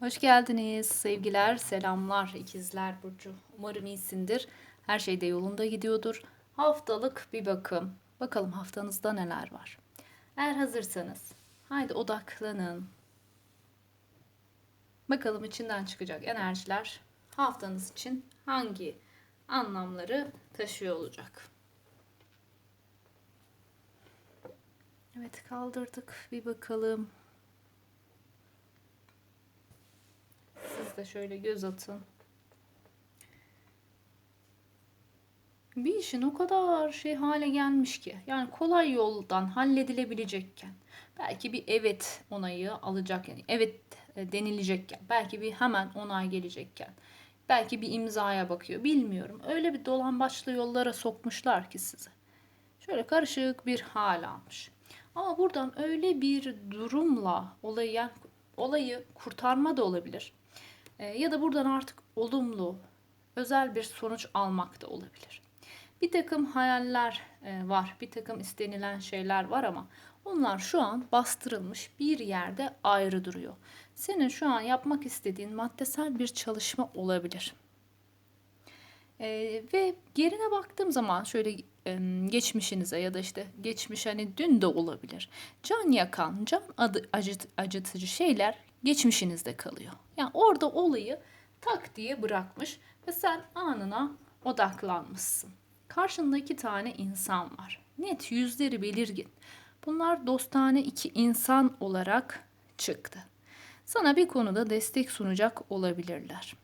Hoş geldiniz sevgiler, selamlar ikizler Burcu. Umarım iyisindir. Her şey de yolunda gidiyordur. Haftalık bir bakım. Bakalım haftanızda neler var. Eğer hazırsanız haydi odaklanın. Bakalım içinden çıkacak enerjiler haftanız için hangi anlamları taşıyor olacak. Evet kaldırdık bir bakalım. De şöyle göz atın. Bir işin o kadar şey hale gelmiş ki. Yani kolay yoldan halledilebilecekken. Belki bir evet onayı alacak yani evet denilecekken. Belki bir hemen onay gelecekken. Belki bir imzaya bakıyor. Bilmiyorum. Öyle bir dolambaçlı yollara sokmuşlar ki sizi. Şöyle karışık bir hal almış. Ama buradan öyle bir durumla olayı yani olayı kurtarma da olabilir. E, ya da buradan artık olumlu, özel bir sonuç almak da olabilir. Bir takım hayaller e, var, bir takım istenilen şeyler var ama onlar şu an bastırılmış bir yerde ayrı duruyor. Senin şu an yapmak istediğin maddesel bir çalışma olabilir. Ee, ve gerine baktığım zaman şöyle e, geçmişinize ya da işte geçmiş hani dün de olabilir. Can yakan, can adı, acıt, acıtıcı şeyler geçmişinizde kalıyor. Yani orada olayı tak diye bırakmış ve sen anına odaklanmışsın. Karşında iki tane insan var. Net yüzleri belirgin. Bunlar dostane iki insan olarak çıktı. Sana bir konuda destek sunacak olabilirler.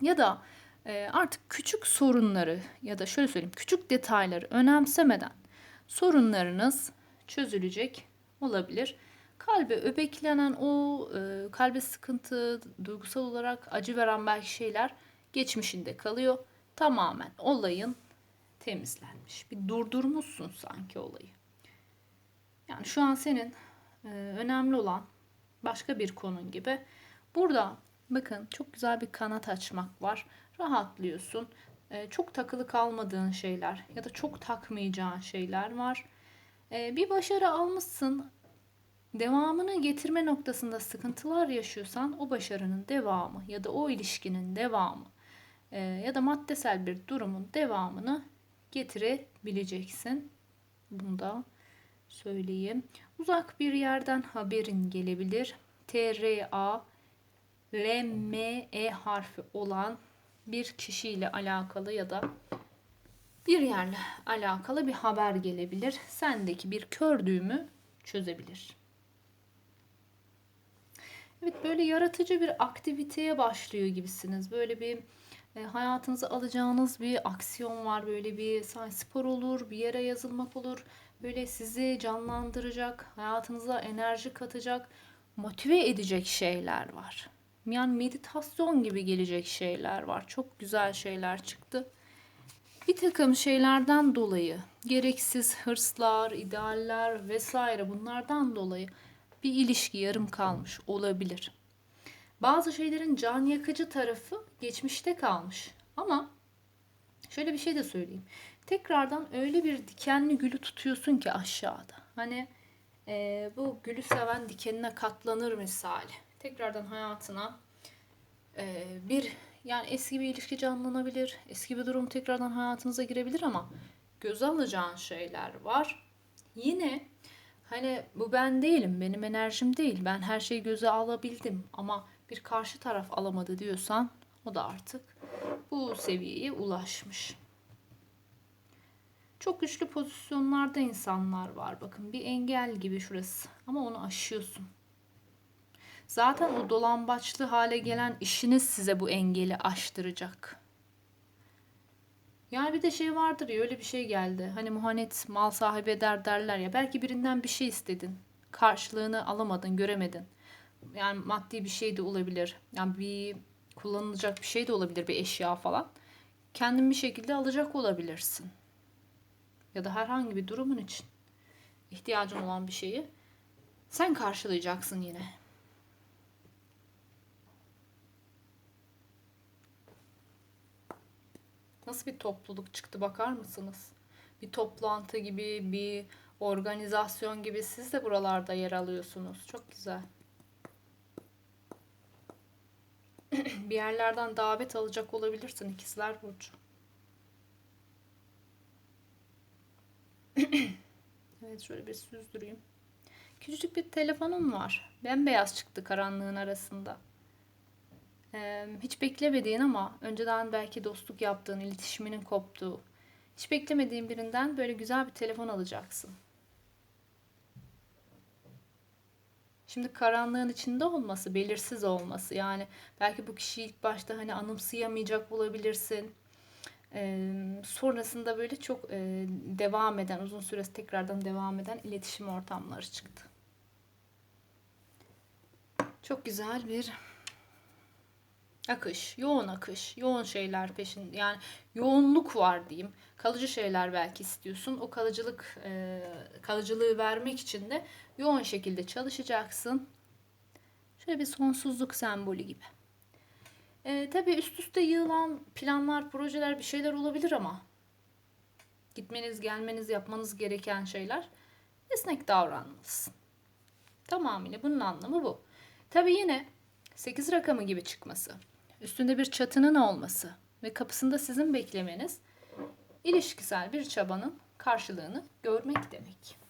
Ya da e, artık küçük sorunları ya da şöyle söyleyeyim küçük detayları önemsemeden sorunlarınız çözülecek olabilir. Kalbe öbeklenen o e, kalbe sıkıntı, duygusal olarak acı veren belki şeyler geçmişinde kalıyor. Tamamen olayın temizlenmiş. Bir durdurmuşsun sanki olayı. Yani şu an senin e, önemli olan başka bir konun gibi. Burada bakın çok güzel bir kanat açmak var. Rahatlıyorsun. E, çok takılı kalmadığın şeyler ya da çok takmayacağın şeyler var. E, bir başarı almışsın. Devamını getirme noktasında sıkıntılar yaşıyorsan o başarının devamı ya da o ilişkinin devamı e, ya da maddesel bir durumun devamını getirebileceksin. Bunu da söyleyeyim. Uzak bir yerden haberin gelebilir. T, R, A, L, M, E harfi olan bir kişiyle alakalı ya da bir yerle alakalı bir haber gelebilir. Sendeki bir kör düğümü çözebilir. Evet böyle yaratıcı bir aktiviteye başlıyor gibisiniz. Böyle bir e, hayatınıza alacağınız bir aksiyon var. Böyle bir spor olur, bir yere yazılmak olur. Böyle sizi canlandıracak, hayatınıza enerji katacak, motive edecek şeyler var. Yani meditasyon gibi gelecek şeyler var. Çok güzel şeyler çıktı. Bir takım şeylerden dolayı gereksiz hırslar, idealler vesaire bunlardan dolayı bir ilişki yarım kalmış olabilir. Bazı şeylerin can yakıcı tarafı geçmişte kalmış. Ama şöyle bir şey de söyleyeyim. Tekrardan öyle bir dikenli gülü tutuyorsun ki aşağıda. Hani e, bu gülü seven dikenine katlanır misali. Tekrardan hayatına e, bir yani eski bir ilişki canlanabilir. Eski bir durum tekrardan hayatınıza girebilir ama göz alacağın şeyler var. Yine hani bu ben değilim, benim enerjim değil. Ben her şeyi göze alabildim ama bir karşı taraf alamadı diyorsan o da artık bu seviyeye ulaşmış. Çok güçlü pozisyonlarda insanlar var. Bakın bir engel gibi şurası. Ama onu aşıyorsun. Zaten o dolambaçlı hale gelen işiniz size bu engeli aştıracak. Yani bir de şey vardır ya öyle bir şey geldi. Hani muhanet mal sahibi eder derler ya. Belki birinden bir şey istedin. Karşılığını alamadın, göremedin. Yani maddi bir şey de olabilir. Yani bir kullanılacak bir şey de olabilir. Bir eşya falan. Kendin bir şekilde alacak olabilirsin. Ya da herhangi bir durumun için ihtiyacın olan bir şeyi sen karşılayacaksın yine. Nasıl bir topluluk çıktı bakar mısınız? Bir toplantı gibi, bir organizasyon gibi siz de buralarda yer alıyorsunuz. Çok güzel. bir yerlerden davet alacak olabilirsin ikizler burcu. evet şöyle bir süzdüreyim. Küçücük bir telefonum var. Bembeyaz çıktı karanlığın arasında. Hiç beklemediğin ama önceden belki dostluk yaptığın, iletişiminin koptuğu, hiç beklemediğin birinden böyle güzel bir telefon alacaksın. Şimdi karanlığın içinde olması, belirsiz olması yani belki bu kişiyi ilk başta hani anımsayamayacak olabilirsin. Ee, sonrasında böyle çok e, devam eden, uzun süresi tekrardan devam eden iletişim ortamları çıktı. Çok güzel bir akış, yoğun akış, yoğun şeyler peşin yani yoğunluk var diyeyim. Kalıcı şeyler belki istiyorsun. O kalıcılık e, kalıcılığı vermek için de yoğun şekilde çalışacaksın. Şöyle bir sonsuzluk sembolü gibi. E, tabii üst üste yığılan planlar, projeler bir şeyler olabilir ama gitmeniz, gelmeniz, yapmanız gereken şeyler esnek davranmalısın. Tamamıyla bunun anlamı bu. Tabii yine 8 rakamı gibi çıkması, üstünde bir çatının olması ve kapısında sizin beklemeniz ilişkisel bir çabanın karşılığını görmek demek.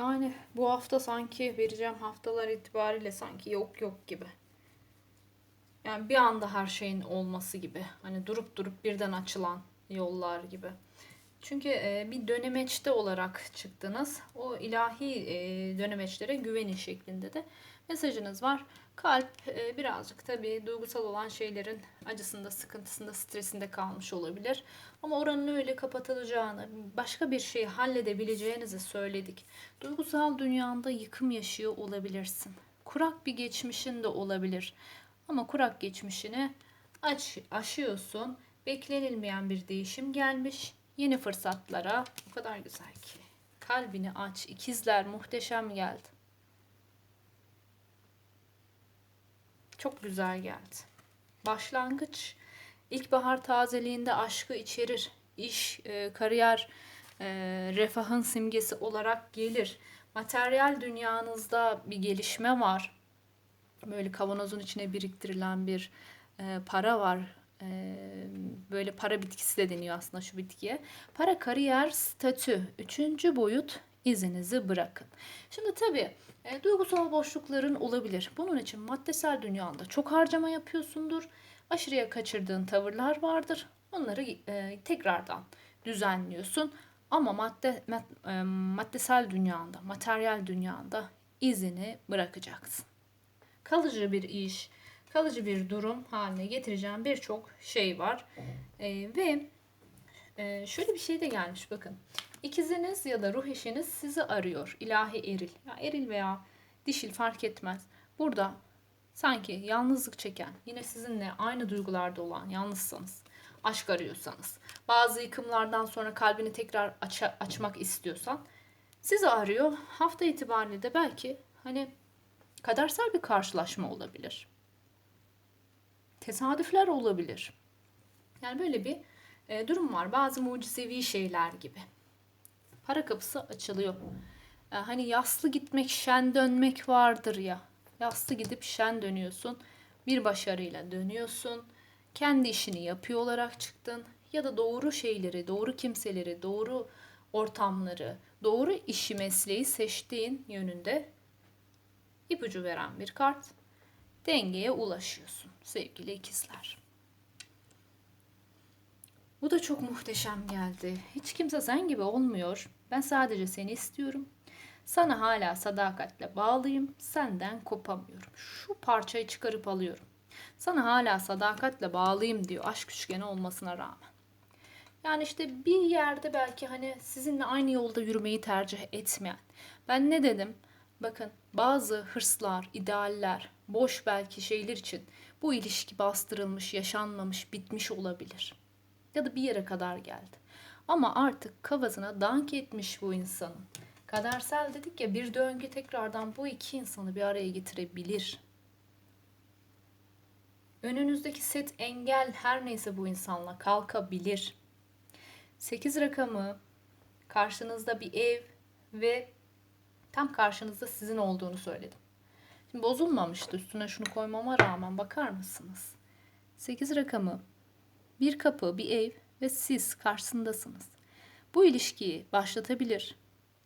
Yani bu hafta sanki vereceğim haftalar itibariyle sanki yok yok gibi. Yani bir anda her şeyin olması gibi. Hani durup durup birden açılan yollar gibi. Çünkü e, bir dönemeçte olarak çıktınız. O ilahi e, dönemeçlere güvenin şeklinde de mesajınız var. Kalp e, birazcık tabii duygusal olan şeylerin acısında, sıkıntısında, stresinde kalmış olabilir. Ama oranın öyle kapatılacağını, başka bir şeyi halledebileceğinizi söyledik. Duygusal dünyanda yıkım yaşıyor olabilirsin. Kurak bir geçmişin de olabilir. Ama kurak geçmişini aç, aşıyorsun. Beklenilmeyen bir değişim gelmiş. Yeni fırsatlara o kadar güzel ki. Kalbini aç. İkizler muhteşem geldi. Çok güzel geldi. Başlangıç İlkbahar tazeliğinde aşkı içerir. İş, e, kariyer, e, refahın simgesi olarak gelir. Materyal dünyanızda bir gelişme var. Böyle kavanozun içine biriktirilen bir e, para var. E, böyle para bitkisi de deniyor aslında şu bitkiye. Para, kariyer, statü. Üçüncü boyut izinizi bırakın. Şimdi tabii e, duygusal boşlukların olabilir. Bunun için maddesel dünyanda çok harcama yapıyorsundur aşırıya kaçırdığın tavırlar vardır. Onları e, tekrardan düzenliyorsun. Ama madde mad, e, maddesel dünyanda, materyal dünyanda izini bırakacaksın. Kalıcı bir iş, kalıcı bir durum haline getireceğim birçok şey var. Ee, ve e, şöyle bir şey de gelmiş bakın. İkiziniz ya da ruh eşiniz sizi arıyor. İlahi eril. Ya eril veya dişil fark etmez. Burada sanki yalnızlık çeken, yine sizinle aynı duygularda olan, yalnızsanız, aşk arıyorsanız, bazı yıkımlardan sonra kalbini tekrar aça- açmak istiyorsan sizi arıyor. Hafta itibariyle de belki hani kadersel bir karşılaşma olabilir. Tesadüfler olabilir. Yani böyle bir e, durum var. Bazı mucizevi şeyler gibi. Para kapısı açılıyor. E, hani yaslı gitmek, şen dönmek vardır ya. Yaslı gidip şen dönüyorsun. Bir başarıyla dönüyorsun. Kendi işini yapıyor olarak çıktın. Ya da doğru şeyleri, doğru kimseleri, doğru ortamları, doğru işi mesleği seçtiğin yönünde ipucu veren bir kart. Dengeye ulaşıyorsun sevgili ikizler. Bu da çok muhteşem geldi. Hiç kimse sen gibi olmuyor. Ben sadece seni istiyorum. Sana hala sadakatle bağlıyım. Senden kopamıyorum. Şu parçayı çıkarıp alıyorum. Sana hala sadakatle bağlıyım diyor aşk üçgeni olmasına rağmen. Yani işte bir yerde belki hani sizinle aynı yolda yürümeyi tercih etmeyen. Ben ne dedim? Bakın bazı hırslar, idealler, boş belki şeyler için bu ilişki bastırılmış, yaşanmamış, bitmiş olabilir. Ya da bir yere kadar geldi. Ama artık kafasına dank etmiş bu insanın. Kadersel dedik ya bir döngü tekrardan bu iki insanı bir araya getirebilir. Önünüzdeki set engel her neyse bu insanla kalkabilir. 8 rakamı karşınızda bir ev ve tam karşınızda sizin olduğunu söyledim. Şimdi bozulmamıştı üstüne şunu koymama rağmen bakar mısınız? 8 rakamı bir kapı, bir ev ve siz karşısındasınız. Bu ilişkiyi başlatabilir,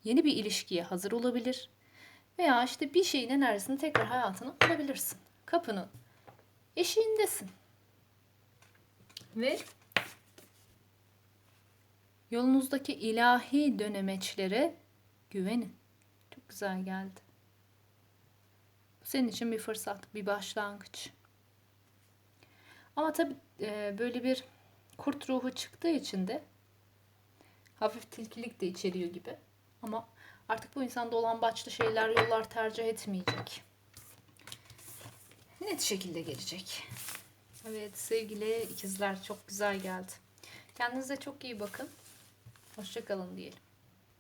yeni bir ilişkiye hazır olabilir veya işte bir şeyin enerjisini tekrar hayatına alabilirsin. Kapının eşiğindesin. Ve yolunuzdaki ilahi dönemeçlere güvenin. Çok güzel geldi. Bu senin için bir fırsat, bir başlangıç. Ama tabii e, böyle bir kurt ruhu çıktığı için de hafif tilkilik de içeriyor gibi. Ama artık bu insanda olan başlı şeyler, yollar tercih etmeyecek. Net şekilde gelecek. Evet sevgili ikizler çok güzel geldi. Kendinize çok iyi bakın. Hoşçakalın diyelim.